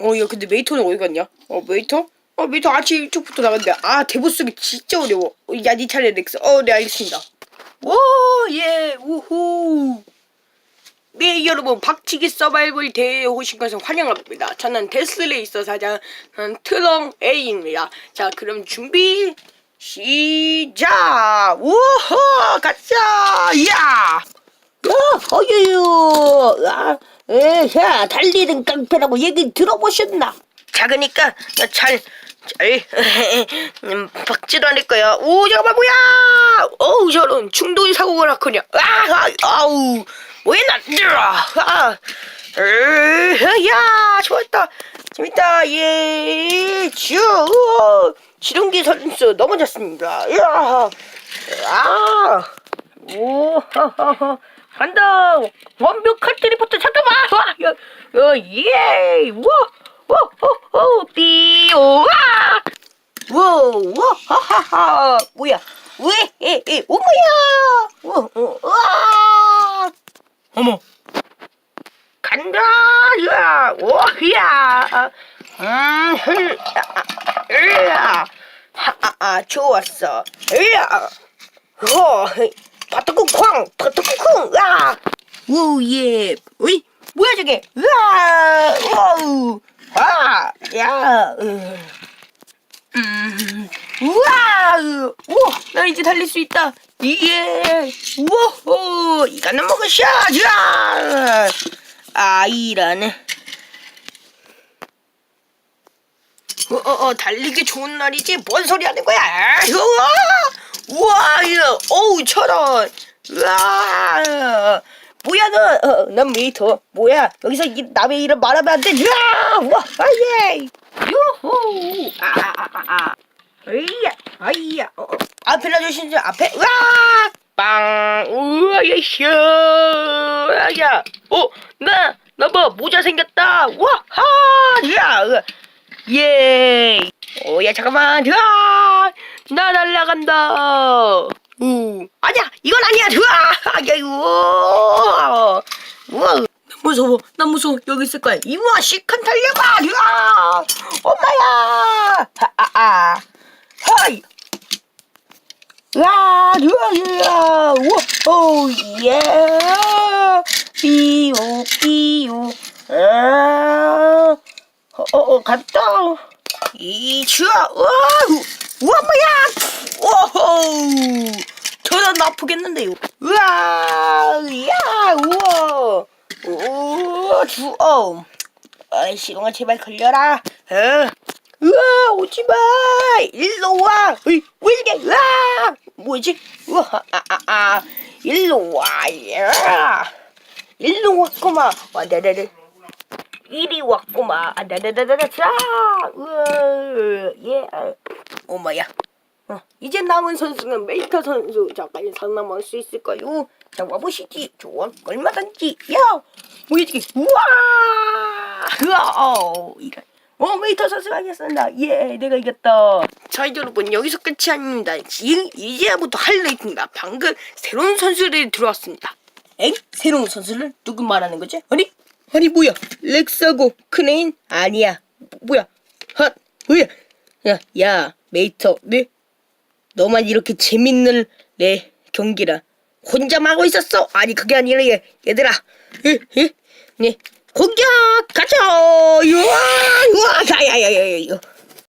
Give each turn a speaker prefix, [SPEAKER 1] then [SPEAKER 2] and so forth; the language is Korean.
[SPEAKER 1] 어, 야, 근데 메이터는 어디 갔냐? 어, 메이터? 어, 메이터 아침 일찍부터 나갔는데, 아, 대본 쓰기 진짜 어려워. 어, 야, 니 차례 렉스. 어, 네, 알겠습니다. 오, 예, 우후. 네, 여러분, 박치기 서바이벌 대회에 오신 것을 환영합니다. 저는 데스레이서 사장 음, 트렁 A입니다. 자, 그럼 준비, 시작! 우후, 가자! 야!
[SPEAKER 2] 어, 어유유, 아, 에야, 달리는 깡패라고 얘기 들어보셨나?
[SPEAKER 1] 작으니까 잘, 잘, 음, 박지도 않을 거야. 오, 잠깐만, 뭐야! 어우, 저런 충동 사고가 났거냐. 아, 아, 아우, 뭐야, 나, 아, 으, 야, 좋았다. 재밌다, 예, 쭈, 우와, 지룡기 선수 넘어졌습니다. 야, 아, 오, 하하하. 간다! 완벽한 트리포트 잠깐만! 와! 야, 어, 예! 와! 와! 호! 호! 삐 오! 와! 와! 와! 하하하! 뭐야? 왜? 에, 에, 어머야! 와! 어, 와! 어머! 간다! 야! 와! 야! 음, 흘, 아, 아, 으아! 하, 아, 아, 좋았어. 으아! 어, 바트쿵 쾅! 바트쿵 쿵! 아! 우 예! 으이! 뭐야 저게? 으아! 와우! 아! 야! 으. 음, 우와! 우와! 나 이제 달릴 수 있다! 예! 우와! 이거는 먹으셔! 야! 아, 이런. 어, 어, 어, 달리기 좋은 날이지? 뭔 소리 하는 거야? 우와! 우와, 이거, 어우, 천원! 우와! 뭐야, 너? 어, 난 메이터. 뭐야? 여기서 이, 남의 이름 말하면 안 돼. 우와! 우와! 아, 예! 유후! 아, 아, 아, 아, 아. 으이야! 아이야! 어, 어. 앞에 놔주신 줄 앞에, 우와! 빵! 우와, 예쇼! 야! 어, 나! 나 뭐, 모자 생겼다! 와! 하! 야! 으아. 예! 오야 잠깐만 으아! 나 날라간다. 우. 아니야 이건 아니야. 으아! 아이고 우와. 나 무서워. 나 무서워. 여기 있을 거야. 이와 시큰 달려봐 으아! 엄마야. 아 아아. 하이. 으아 으아 으아. 우와. 오예. 삐오 삐오. 아. 어, 어, 갔다. 이, 슈아, 우와, 우와, 뭐야! 오호! 저는 아프겠는데요. 우와, 야, 우와, 우와, 주어. 아이, 시동아, 제발 걸려라. 어. 우와, 오지 마! 일로 와! 어이, 왜 이게, 우와! 뭐지? 우와, 아, 아, 아. 일로 와, 야! 일로 왔구만. 와다다다. 이리 왔구만. 아, 다다다다다. 자, 으, 예. 어머야. 어, 이제 남은 선수는 메이터 선수. 자, 빨리 상남할 수 있을까요? 자, 와보시지. 좋아, 얼마든지. 야, 이게. 우와! 으아, 어, 이거. 어, 메이터 선수가 이겼습니다. 예, 내가 이겼다. 자, 여러분, 여기서 끝이 아닙니다. 지금 이제부터 하이라이트입니다. 방금 새로운 선수들이 들어왔습니다. 엥? 새로운 선수를 누구 말하는 거지? 아니, 아니 뭐야? 렉사고 크네인 아니야. 뭐야? 핫 뭐야? 야, 야, 메이터, 네? 너만 이렇게 재밌는 내 경기라. 혼자만 하고 있었어? 아니 그게 아니라 얘, 얘들아, 예, 예, 네, 공격! 가자! 우와, 우와, 야야 야 야 야,